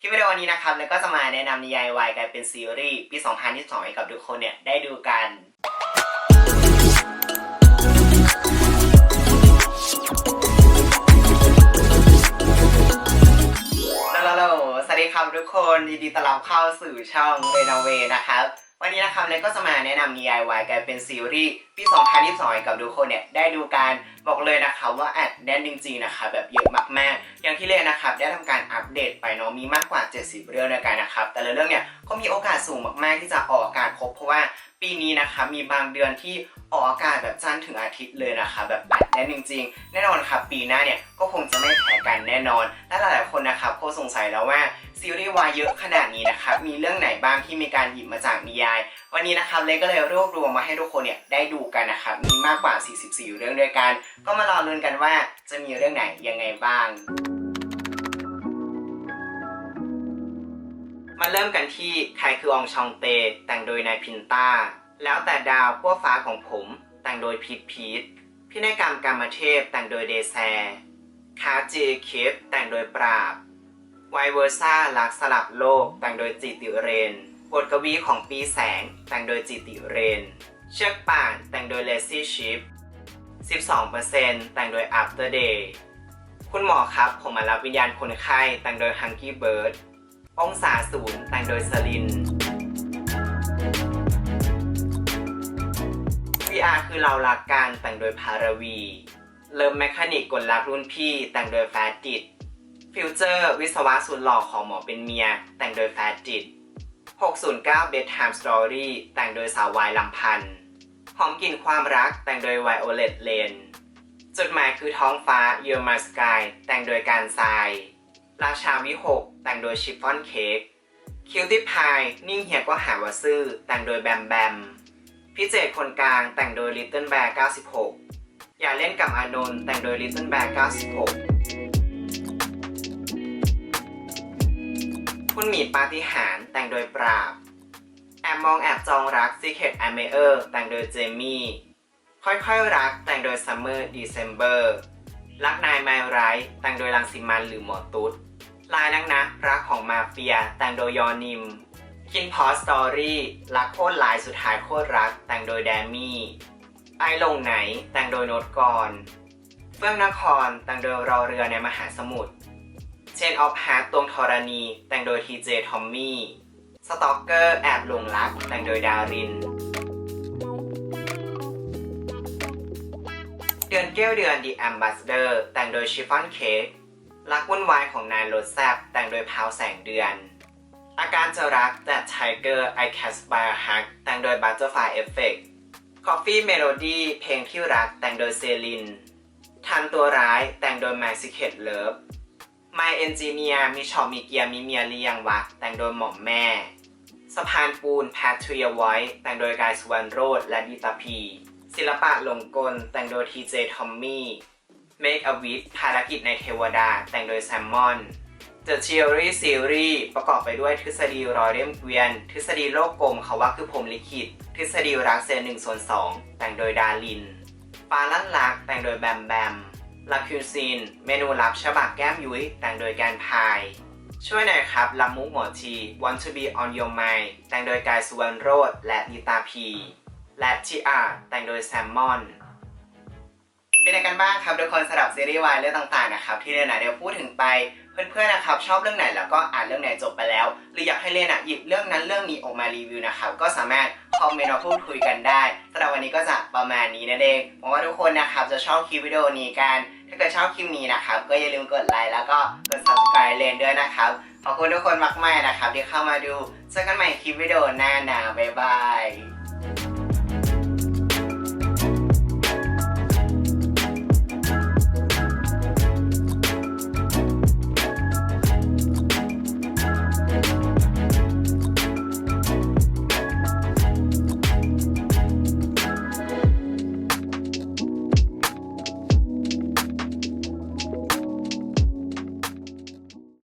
คลิปวิดีโอนี้นะครับแล้วก็จะมาแนะนำนิยายวายกลายเป็นซีรีส์ปี 2022 ให้กับทุกคนเนี่ยได้ดูกันแล้วสวัสดีครับทุกคนยินดีต้อนรับเข้าสู่ช่องเรนเวนะครับ วันนี้นะครับเล็กก็จะมาแนะนำ DIY กลายเป็นซีรีส์ปี 2022 กับทุกคนเนี่ยได้ดูการบอกเลยนะครับว่าแอดแน่นจริงๆนะคะแบบเยอะมากๆ อย่างที่เรียนนะครับได้ทำการอัปเดตไปเนาะมีมากกว่า 70 เรื่องด้วยกันนะครับ แต่ละเรื่องเนี่ยก็มีโอกาสสูงมากๆที่จะออกอากาศครบเพราะว่า ปีนี้นะครับมีบางเดือนที่ออกอากาศแบบจันทร์ถึงอาทิตย์เลยนะคะ แบบอัดแน่นจริง ๆ แน่นอนครับปีหน้าเนี่ยก็คงจะไม่แพ้กันแน่นอน และหลายๆคนนะครับก็สงสัยแล้วว่าซีรีส์วายเยอะขนาดนี้นะครับมีเรื่องไหนบ้างที่มีการหยิบมาจากนิยาย วันนี้นะครับเล็กก็เลยรวบรวมมาให้ทุกคนเนี่ยได้ดูกันนะครับมีมากกว่า 44 เรื่องด้วยกัน ก็มารอลุ้นกันว่าจะมีเรื่องไหนยังไงบ้าง มาเริ่มกันที่ใครคือองชองเต แต่งโดยนายพินต้า แล้วแต่ดาวขั้วฟ้าของผม แต่งโดยพีทพีทพินัยกรรมกรรมเทพแต่งโดยเดแซคาจีเคฟแต่งโดยปราบไวเวอร์ซ่าลักสลับโลก แต่งโดยจิติเรน บทกวีของปีแสง แต่งโดยจิติเรน เชือกป่านแต่งโดยเลซี่ชิป12%แต่งโดย After Day คุณหมอครับ ผมมารับวิญญาณคนไข้แต่งโดย Hunky Bird องศาศูนย์แต่งโดยสลิน VR คือเรารักกันแต่งโดยพารวี เริ่มแมคานิกกลรักรุ่นพี่ แต่งโดยแฟจิต ฟิวเจอร์วิศวะสุดหล่อของหมอเป็นเมีย แต่งโดยแฟจิต 609 Bedtime Story แต่งโดยสาววายลำพันธ์หอมกลิ่นความรักแต่งโดย Violet Lane จดหมายคือท้องฟ้า Your My Sky แต่งโดยการทราย ราชาวิหก แต่งโดยชิฟฟ่อนเค้กคิวตี้พายนิ่งเฮียก็หาวาซื่อ แต่งโดยแบมแบม พิเจตคนกลางแต่งโดย Little Bear 96 อย่าเล่นกับอานนท์แต่งโดย Little Bear 96 คุณหมีปาฏิหาริย์แต่งโดยปราบ แอบมองแอบจองรัก Secret a m a e r แต่งโดยเจมี่ ค่อยๆรัก แต่งโดย Summer December รักนายไมไรท์แต่งโดยรังสิมันหรือหมอตุ๊ด ลายนักนะรักของมาเฟีย แต่งโดยยอนิม คินพอสตอรี่รักโคตรหลายสุดท้ายโคตรรัก แต่งโดยแดมี่ ไอลงไหน แต่งโดยโนตกรเฟื่องนคร แต่งโดยรอเรือในมหาสมุทรเชนออฟฮาร์ตตวงธรณี แต่งโดยทีเจทอมมี่สตอกเกอร์แอบหลงรัก แต่งโดยดาริน เดือนเก้วเดือน The Ambassador แต่งโดยชิฟฟอนเค้ก รักวุ่นวายของนายรถแซบแต่งโดยพาวแสงเดือน อาการจะรักแต่ Tiger I Cast by a Hug แต่งโดย Butterfly Effect Coffee Melody เพลงที่รักแต่งโดยเซลินทันตัวร้ายแต่งโดย My Secret Love My Engineer มีชอมีเกียร์มีเมียหรือยังวะแต่งโดยหม่อมแม่ สะพานปูน Patria White แต่งโดยกายสุวรรณโรธและดิตาพี ศิลปะหลงกลแต่งโดยทีเจทอมมี่ Make a Wish ภารกิจในเทวดา แต่งโดยแซมมอน The Theory Series ประกอบไปด้วยทฤษฎีรอยเรียมเกวียน ทฤษฎีโลกกลมเขาว่าคือผมลิขิต ทฤษฎีรักเซนหนึ่งส่วนสองแต่งโดยดารินปาลั่นรักแต่งโดยแบมแบมลาคิวซีน เมนูลับฉบับแก้มยุ้ย แต่งโดยแกนพาย ช่วยหน่อยครับลำมุกหมอที Want to be on your mind แต่งโดยกายสุวรรณโรธและนิตาพี และทีอาแต่งโดยแซมมอน เป็นยังไงกันบ้างครับทุกคนสำหรับซีรีส์วายเรื่องต่างๆนะครับที่เรนนะเดี๋ยวพูดถึงไปเพื่อนๆนะครับชอบเรื่องไหนแล้วก็อ่านเรื่องไหนจบไปแล้ว หรืออยากให้เรนอะหยิบเรื่องนั้นเรื่องนี้ออกมารีวิวนะครับก็สามารถคอมเมนต์มาพูดคุยกันได้สำหรับวันนี้ก็จะประมาณนี้นั่นเองหวังว่าทุกคนนะครับจะชอบคลิปวิดีโอนี้กันถ้าเกิดชอบคลิปนี้นะครับก็อย่าลืมกดไลค์แล้วก็กด subscribe เลนด้วยนะครับขอบคุณทุกคนมากๆนะครับที่เข้ามาดูเจอกันใหม่คลิปวิดีโอหน้าหนาบ๊ายบาย